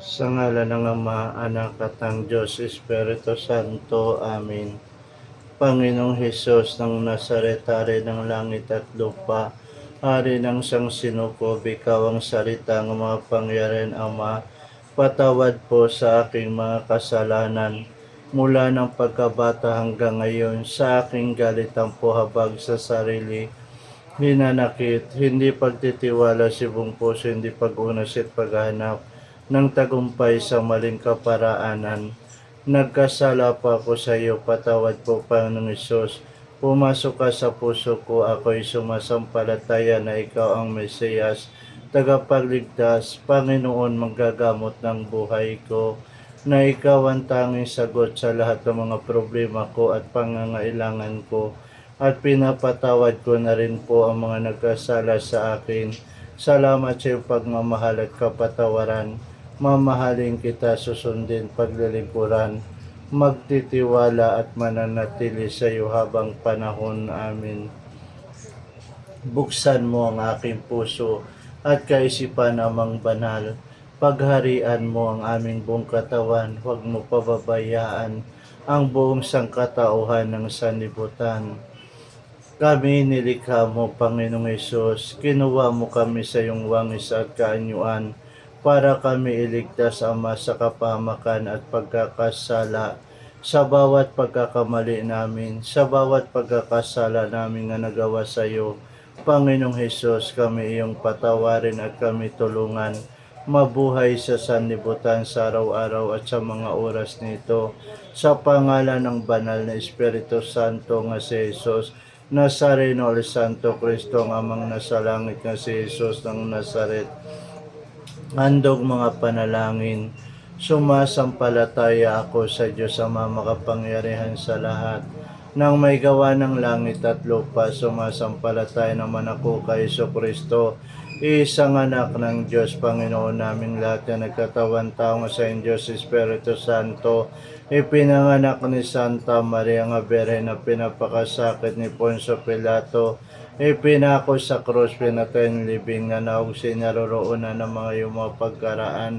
Sa ngala ng Ama, Anak at ng Diyos, Espiritu Santo. Amen. Panginoong Hesus ng Nazaret, Hari ng langit at lupa, Hari ng siyang sinukob, Ikaw ang salita ng mga pangyarihan, Ama. Patawad po sa aking mga kasalanan mula ng pagkabata hanggang ngayon sa aking galitan po habag sa sarili hinanakit, hindi pagtitiwala si buong puso, hindi pag-unas at paghanap ng tagumpay sa maling kaparaanan. Nagkasala pa ako sa iyo, patawad po Panginoong Isus. Pumasok ka sa puso ko, ako'y sumasampalataya na ikaw ang Mesiyas, tagapagligtas, Panginoon manggagamot ng buhay ko, na ikaw ang tanging sagot sa lahat ng mga problema ko at pangangailangan ko at pinapatawad ko na rin po ang mga nagkasala sa akin. Salamat sa iyong pagmamahal at kapatawaran. Mamahalin kita, susundin, paglilingkuran, magtitiwala at mananatili sa iyo habang panahon. Amin. Buksan mo ang aking puso at kaisipan namang banal. Pagharian mo ang aming buong katawan, huwag mo pababayaan ang buong sangkatauhan ng sanlibutan. Kami nilikha mo, Panginoong Yesus. Kinuha mo kami sa iyong wangis at kaanyuan para kami iligtas, Ama, sa kapamakan at pagkakasala sa bawat pagkakamali namin, sa bawat pagkakasala namin na nagawa sa iyo. Panginoong Hesus, kami iyong patawarin at kami tulungan mabuhay sa sanlibutan sa araw-araw at sa mga oras nito. Sa pangalan ng banal na Espiritu Santo nga si Jesus, Nazareno Santo Cristo, ang amang nasa langit nga si Jesus ng Nazaret. Handog mga panalangin, sumasampalataya ako sa Diyos Ama makapangyarihan sa lahat. Nang may gawa ng langit at lupa, sumasampalataya naman ako kay Iso Kristo, isang anak ng Diyos, Panginoon naming lahat na nagkatawan tao sa Diyos Espiritu Santo, ipinanganak ni Santa Maria nga Bere na pinapakasakit ni Poncio Pilato, ipinako sa krus, pinatay ng libing na naog sinaroroonan ng mga iyong mga pagkaraan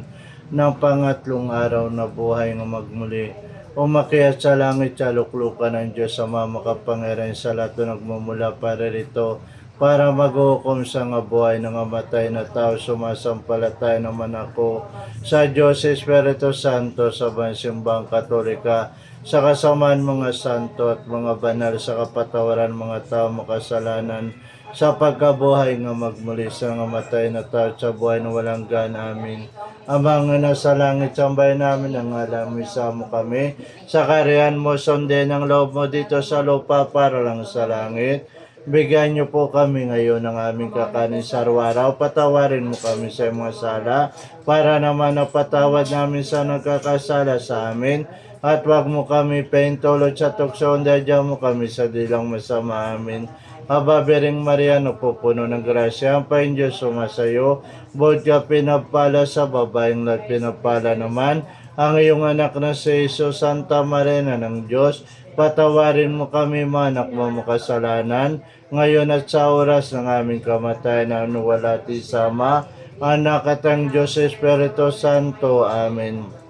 ng pangatlong araw na buhay ng magmuli. Umakyat sa langit sa luklukan ng Diyos sa mamakapangyarihan sa lahat na nagmumula para rito para maghukom sa nga buhay ng amatay na tao sumasampalataya naman ako sa Diyos Espiritu Santo sa Bansimbang Katolika sa kasamaan mga santo at mga banal sa kapatawaran mga tao makasalanan sa pagkabuhay nga magmuli sa nga matay na tao sa buhay na walang gan amin. Amang nga nasa langit, sambay namin ang alam mo kami. Sa kariyan mo, sundan ang loob mo dito sa lupa para lang sa langit. Bigyan niyo po kami ngayon ng aming kakanin sa araw-araw. Patawarin mo kami sa mga sala para naman napatawad namin sa nagkakasala sa amin. At wag mo kami paintulot sa tukso, dadya mo kami sa dilang masama amin. Aba, Bering Maria, pupuno ng grasya, ang Panginoon Diyos sumasayo, buod ka pinapala sa babaeng lahat pinapala naman, ang iyong anak na si Jesus, Santa Marina ng Diyos, patawarin mo kami manak mo makasalanan, ngayon at sa oras ng aming kamatayan na wala ti sama, anak at ang Diyos Espiritu Santo. Amen.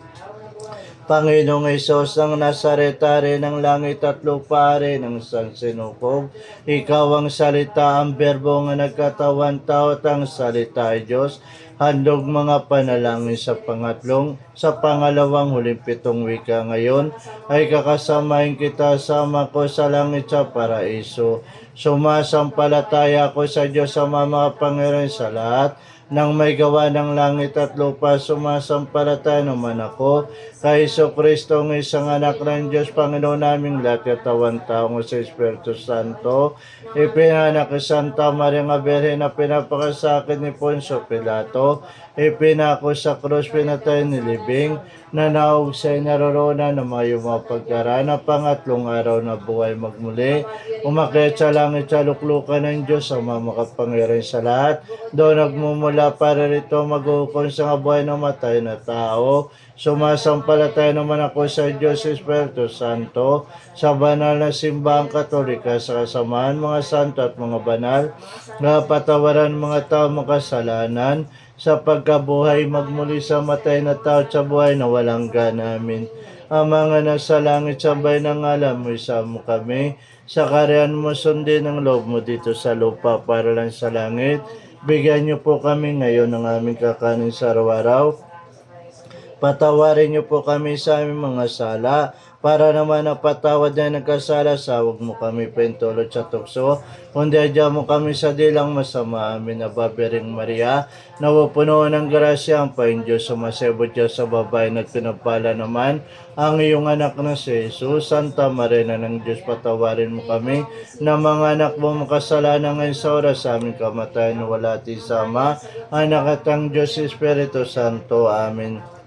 Panginoong Isos ng Nazareta rin ng langit at lupa rin ng San Sinukob. Ikaw ang salita, ang berbo nga nagkatawan tao at ang salita ay Diyos. Handog mga panalangin sa pangatlong, sa pangalawang huling pitong wika ngayon, ay kakasamahin kita sama ko sa langit sa paraiso. Sumasampalataya ako sa Diyos sa mga Panginoon sa lahat, nang may gawa ng langit at lupa, sumasampalataya naman ako kay Iso Kristo ng isang anak ng Diyos, Panginoon naming lahat katawan taong sa Espiritu Santo. Ipinanak Santa Maria nga Birhen na pinapakasakit ni Poncio Pilato. Ipinako sa krus, pinatay ni Libing, na naog sa naroroonan ng mga na pangatlong araw na buhay magmuli. Umakyat sa langit sa luklukan ng Diyos ang mga makapangyarihan sa lahat. Doon nagmumula para rito maghukom sa buhay ng matay na tao. Sumasampalataya naman ako sa Diyos Espiritu Santo, sa banal na simbahang katolika, sa kasamaan mga santo at mga banal, na patawaran mga tao makasalanan, sa pagkabuhay magmuli sa matay na tao sa buhay na walang ganamin. Ama nga nasa langit, sabay ng alam mo, isa mo kami. Sa kariyan mo, sundin ang loob mo dito sa lupa para lang sa langit. Bigyan niyo po kami ngayon ng aming kakanin sa araw-araw. Patawarin niyo po kami sa aming mga sala para naman napatawad na nagkasala sa huwag mo kami pentulot sa tukso. Kundi adya mo kami sa dilang masama amin na Babering Maria. Nawapuno ng grasya ang pain Diyos sumasebot Diyos sa babae na pinapala naman ang iyong anak na si Jesus. Santa Marina ng Diyos patawarin mo kami na mga anak mo makasalanan ngayon sa oras sa aming kamatayan wala ti sama. Anak at ang Diyos Espiritu Santo. Amen.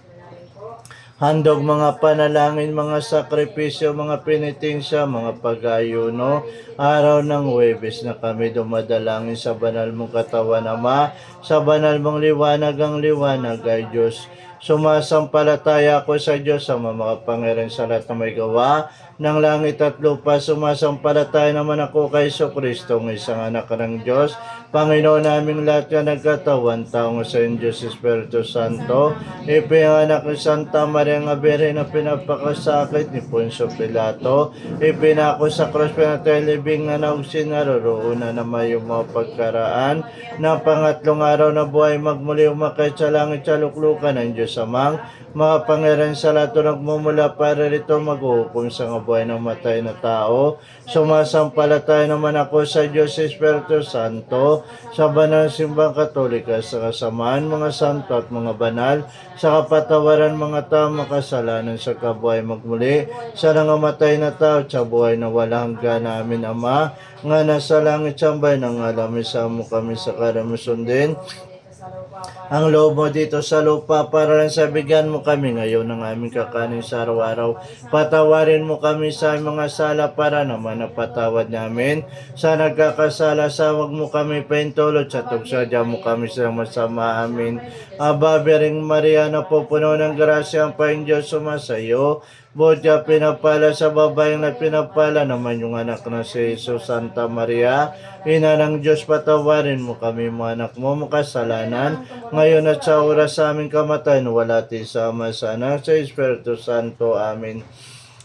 Handog mga panalangin, mga sakripisyo, mga penitensya, mga pag-ayuno, araw ng Huwebes na kami dumadalangin sa banal mong katawan, Ama, sa banal mong liwanag ang liwanag ay Diyos. Sumasampalataya ako sa Diyos sa mga pangyarihan sa lahat na may gawa ng langit at lupa. Sumasampalataya naman ako kay Iso Kristo, ng isang anak ng Diyos. Panginoon naming lahat ka nagkatawan, taong sa Diyos Espiritu Santo. Ipinanganak ni Santa Maria nga Birhen na pinapakasakit ni Poncio Pilato. Ipinako sa cross pinatay libing na naugsin naroroon na naman yung mga pagkaraan. Na pangatlong araw na buhay magmuli umakit sa langit sa luklukan ng Diyos Amang. Mga pangyarihan sa lahat na nagmumula para rito maghuhukom sa nga buhay ng matay na tao. Sumasampalataya naman ako sa Diyos Espiritu Santo, sa banal simbang katolika, sa kasamaan mga santo at mga banal, sa kapatawaran mga tao makasalanan sa kabuhay magmuli, sa nangamatay na tao at sa buhay na walang hanggan namin Ama, nga nasa langit sambay ng alam sa mo kami sa karamusundin, ang loob mo dito sa lupa para lang sa bigyan mo kami ngayon ng aming kakanin sa araw-araw. Patawarin mo kami sa mga sala para naman napatawad namin. Sa nagkakasala sa wag mo kami pentulot sa tuksadya mo kami sa masama amin. Aba, Bering Maria na po puno ng grasya ang Panginoon Diyos sumasayo. Bodya pinapala sa babaeng na pinapala naman yung anak na si Jesus Santa Maria. Ina ng Diyos, patawarin mo kami mga anak mo makasalanan. Ngayon at sa oras sa aming kamatayan, wala ti sama sa anak sa Espiritu Santo. Amen.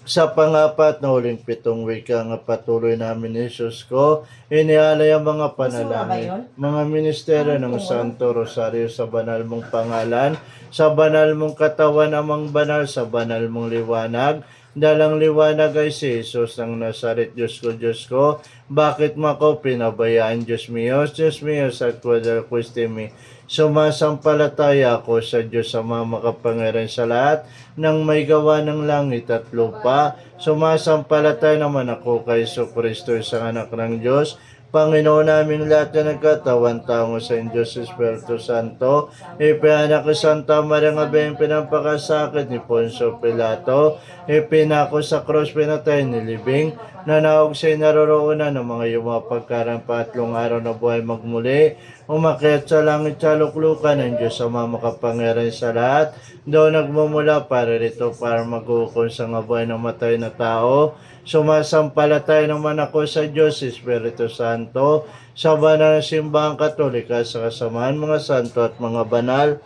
Sa pangapat na huling pitong wika nga patuloy namin ni Jesus ko, inialay ang mga panalangin, mga ministeryo ng Santo Rosario sa banal mong pangalan, sa banal mong katawan amang banal, sa banal mong liwanag, dalang liwanag ay si Jesus ng Nazaret, Diyos ko, Diyos ko, bakit mo ako pinabayaan, Diyos mio, Diyos mio, sa kwadal mi. Sumasampalataya ako sa Diyos sa mga makapangyarihan sa lahat ng may gawa ng langit at lupa. Sumasampalataya naman ako kay Kristo, isang anak ng Diyos, Panginoon naming lahat na nagkatawan tao sa Diyos Espiritu Santo, ipianak ko Santa Maria nga ba yung pinampakasakit ni Poncio Pilato, ipinako sa cross pinatay ni Libing, na naog siya'y naroroonan ng mga yung pagkarang patlong araw na buhay magmuli, umakyat sa langit sa luklukan ng Diyos sa mga makapangyarihan sa lahat, doon nagmumula para rito para maghukom sa nga buhay ng matay na tao, Sumasampalataya naman ako sa Diyos, Espiritu Santo, sa banal na simbahang katolika, sa kasamaan mga santo at mga banal,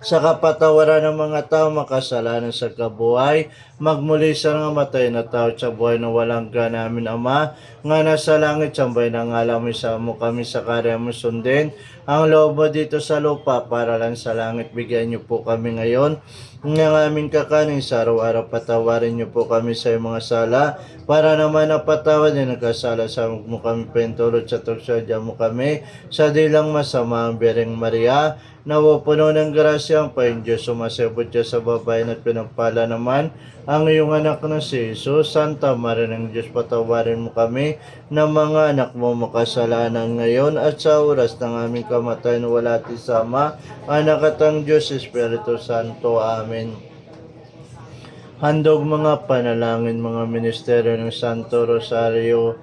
sa kapatawaran ng mga tao makasalanan sa kabuhay, magmuli sa nga matay na tao sa buhay na walang ka namin Ama, nga nasa langit sambay ng alam isa mo kami sa karya mo sundin, ang loob mo dito sa lupa para lang sa langit bigyan niyo po kami ngayon, ng aming kakanin sa araw-araw patawarin niyo po kami sa mga sala, para naman napatawad na nagkasala sa mo kami pentulot sa tuksadya mo kami, sa dilang masama ang Bereng Maria, nawapuno ng grasya ang Panginoon Diyos, sumasabot siya sa babae at pinagpala naman ang iyong anak na si Jesus. Santa Maria ng Diyos, patawarin mo kami na mga anak mo makasalanan ngayon at sa oras ng aming kamatayan wala ti sama. Anak at ang Diyos, Espiritu Santo. Amen. Handog mga panalangin, mga ministeryo ng Santo Rosario.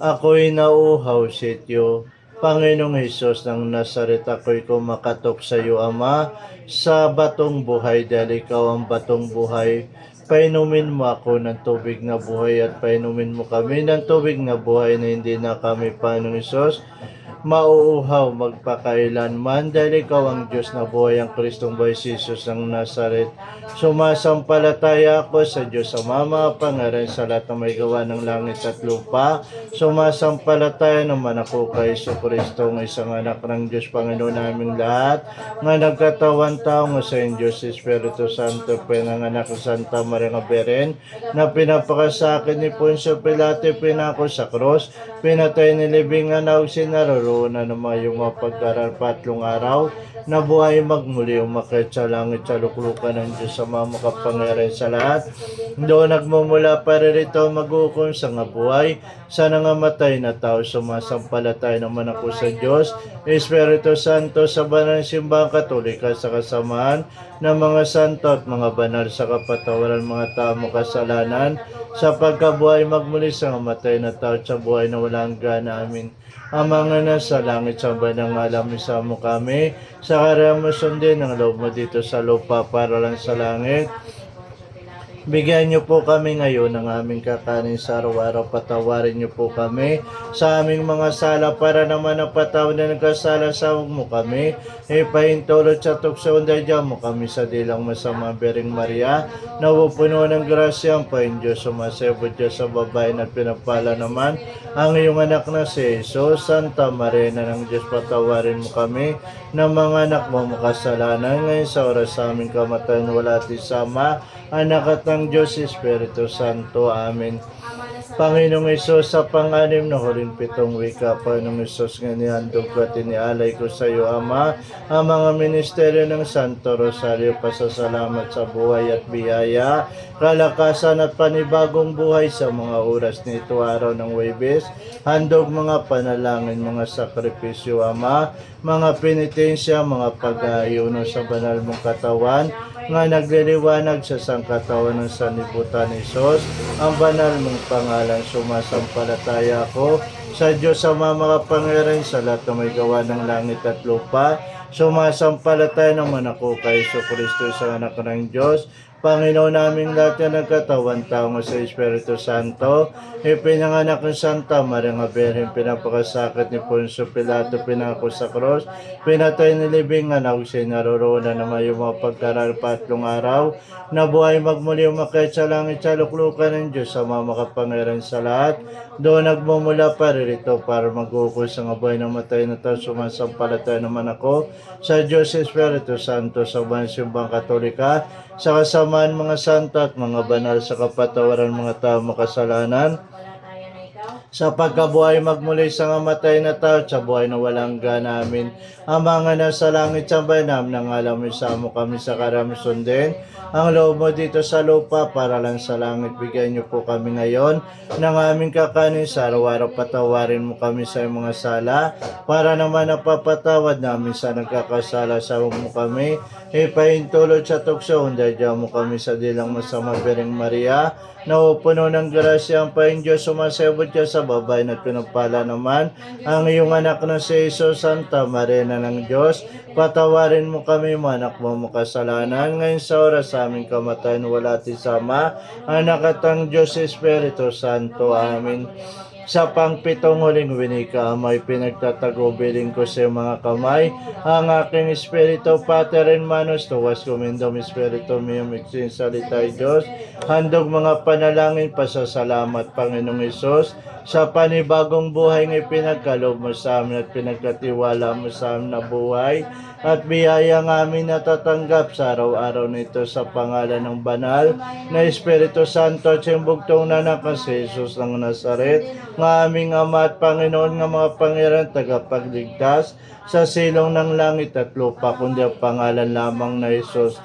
Ako'y nauhaw sityo. Panginoong Hesus ng Nazaret, ako'y kumakatok sa iyo, Ama, sa batong buhay dahil ikaw ang batong buhay. Painumin mo ako ng tubig na buhay at painumin mo kami ng tubig na buhay na hindi na kami, Panginoong Hesus, mauuhaw magpakailanman dahil ikaw ang Diyos na buhay ang Kristong si Jesus ng Nazaret. Sumasampalataya ako sa Diyos sa mama pangalan sa lahat ng may gawa ng langit at lupa. Sumasampalataya naman ako kay Iso Kristo ng isang anak ng Diyos Panginoon naming lahat nga nagkatawan tao nga sa Diyos Espiritu Santo pinanganak sa Santa Maria Beren na pinapakasakin ni Poncio Pilate pinako sa cross pinatay ni Libing Anaw sinaroroonan ng mga yung mga pagkararpatlong araw na buhay magmuli umakit sa langit sa luklukan ng Diyos sa mga makapangyarihan sa lahat. Doon nagmumula pa rin ito maghukom sa nga buhay sa nangamatay na tao sumasampalatay naman ako sa Diyos Espiritu Santo sa banal ng simbang katolika sa kasamaan ng mga santo at mga banal sa kapatawaran mga tao kasalanan sa pagkabuhay magmuli sa matay na tao sa buhay na walang gana amin. Ama nga na sa langit sa banang alam sa mo kami, sa karamason din ang loob mo dito sa lupa para lang sa langit. Bigyan niyo po kami ngayon ng aming kakanin sa araw-araw. Patawarin niyo po kami sa aming mga sala para naman ang pataw na nagkasala sa mo kami. Ipahintulot sa tukso dyan mo kami sa dilang masama Bering Maria. Napupuno ng grasya ang pain Diyos. Sumasebot Diyos sa babae na pinapala naman ang iyong anak na si Jesus. Santa Maria na ng Diyos patawarin mo kami na mga anak mo makasalanan ngayon sa oras sa aming kamatayan wala at isama anak at ng Diyos Espiritu Santo. Amen. Panginoong Isos, sa panganim na huling pitong wika, Panginoong Isos, nga nihandog ko at inialay ko sa iyo, Ama, ang mga ministeryo ng Santo Rosario, pasasalamat sa buhay at biyaya, kalakasan at panibagong buhay sa mga oras nito araw ng Webes, handog mga panalangin, mga sakripisyo, Ama, mga penitensya, mga pag-aayuno sa banal mong katawan, nga nagliliwanag sa sangkatawan ng sanibutan ni Sos, ang banal mong pangalan sumasampalataya ako sa Diyos sa mga makapangyarihan sa lahat na may gawa ng langit at lupa. Sumasampalataya naman ako kay Kristo sa anak ng Diyos, Panginoon naming lahat na nagkatawan tao nga sa Espiritu Santo, ipinanganak ng Santa Maria nga Birhen, pinapakasakit ni Poncio Pilato, pinako sa cross, pinatay ni Libing anak siya naroroonan na may mga pagkararpatlong araw, na buhay magmuli umakit sa langit sa luklukan ng Diyos sa mga makapangyarihan sa lahat, doon nagmumula pa rin ito para magukol sa nga buhay ng matay na tao, sumasampalataya naman ako sa Diyos Espiritu Santo sa Bansimbang Katolika, sa kasamaan mga santo at mga banal sa kapatawaran mga tao makasalanan, sa pagkabuhay magmuli sa ngamatay na tao sa buhay na walang ganamin. Ang mga nasa langit sa banam ng alam mo kami sa karamson din. Ang loob mo dito sa lupa para lang sa langit. Bigyan niyo po kami ngayon ng aming kakanin sa araw-araw. Patawarin mo kami sa mga sala para naman napapatawad namin sa nagkakasala sa mo kami. Ipahintulot sa tukso, dahil mo kami sa dilang masama Bering Maria, na puno ng grasya ang pain Diyos, sumasebot sa babae na pinapala naman, ang iyong anak na si Jesus, Santa Maria na ng Diyos, patawarin mo kami, manak mo makasalanan, ngayon sa oras sa aming kamatayan, wala at isama, anak at ang Diyos, Espiritu Santo, Amen. Sa pangpitong huling winika, may pinagtatagubilin ko sa mga kamay, ang aking Espiritu, Pater and Manus, tuwas kumindom Espiritu miyong iksin salitay Diyos, handog mga panalangin, pasasalamat, Panginoong Isos, sa panibagong buhay ng pinagkalob mo sa amin at pinagkatiwala mo sa amin na buhay. At biyaya ng amin natatanggap sa araw-araw nito sa pangalan ng banal na Espiritu Santo at siyang bugtong na si Jesus ng Nazaret nga aming Ama at Panginoon nga mga pangyarihan tagapagligtas sa silong ng langit at lupa kundi ang pangalan lamang na Jesus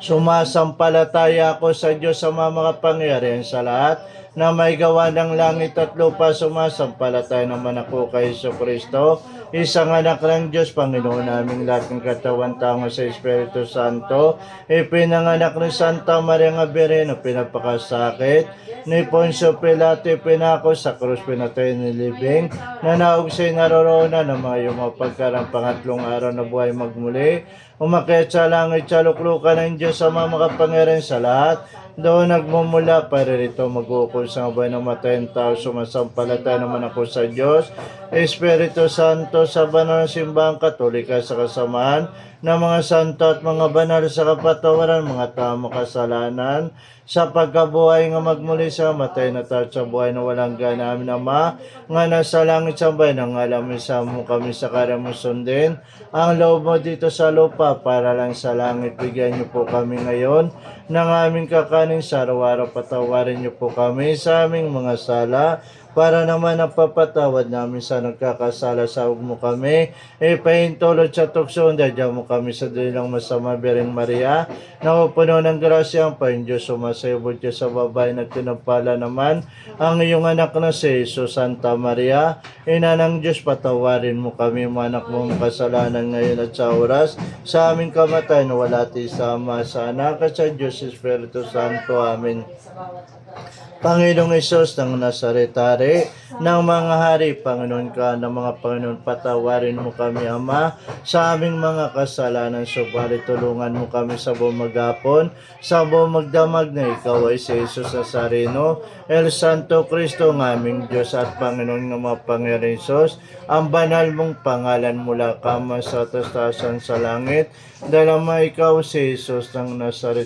Sumasampalataya ako sa Diyos sa mga makapangyarihan sa lahat na may gawa ng langit at lupa. Sumasampalataya naman ako kay Iso Kristo, isang anak ng Diyos, Panginoon naming lahat ng katawan tao sa Espiritu Santo, ipinanganak ni Santa Maria nga Birhen na pinapakasakit, ni Poncio Pilato pinako sa krus pinatay ni Libing, na naog siya'y naroroonan ng mga yung mga pagkarang pangatlong araw na buhay magmuli, umakyat sa langit sa luklukan ng Diyos sa mga makapangyarihan sa lahat, doon nagmumula para rito mag-ukol sa buhay ng matayang tao, sumasampalataya naman ako sa Diyos, Espiritu Santo sa banal ng simbahang katolika sa kasamaan ng mga santo at mga banal sa kapatawaran, mga tama kasalanan, sa pagkabuhay nga magmuli sa matay na at sa buhay na walang gana amin Ama, nga nasa langit sa bayan, ang alam sa mo kami sa karamo sundin, ang loob mo dito sa lupa para lang sa langit, bigyan niyo po kami ngayon ng aming kakanin sa araw-araw, patawarin niyo po kami sa aming mga sala, para naman ang papatawad namin sa nagkakasala sa mo kami, ipahintulot sa tukso, dadya mo kami sa dalilang masama, Bering Maria, na puno ng grasya ang Panginoon Diyos, sumasayabot Diyos sa babae na tinapala naman, ang iyong anak na si Jesus, Santa Maria, Ina ng Diyos, patawarin mo kami, mga anak mong kasalanan ngayon at sa oras, sa aming kamatay na wala ti sama sa anak at sa Diyos, Espiritu Santo. Amen. Panginoong Isos ng Nazaretari, ng mga hari, Panginoon ka, ng mga Panginoon, patawarin mo kami, Ama, sa aming mga kasalanan, subalit tulungan mo kami sa buong maghapon, sa buong magdamag na ikaw ay si Jesus Nazareno, El Santo Cristo, ng aming Diyos at Panginoon ng mga Panginoon Isos, ang banal mong pangalan mula kama sa tastasan sa langit, dahil Ama, ikaw si Jesus ng Nazaret.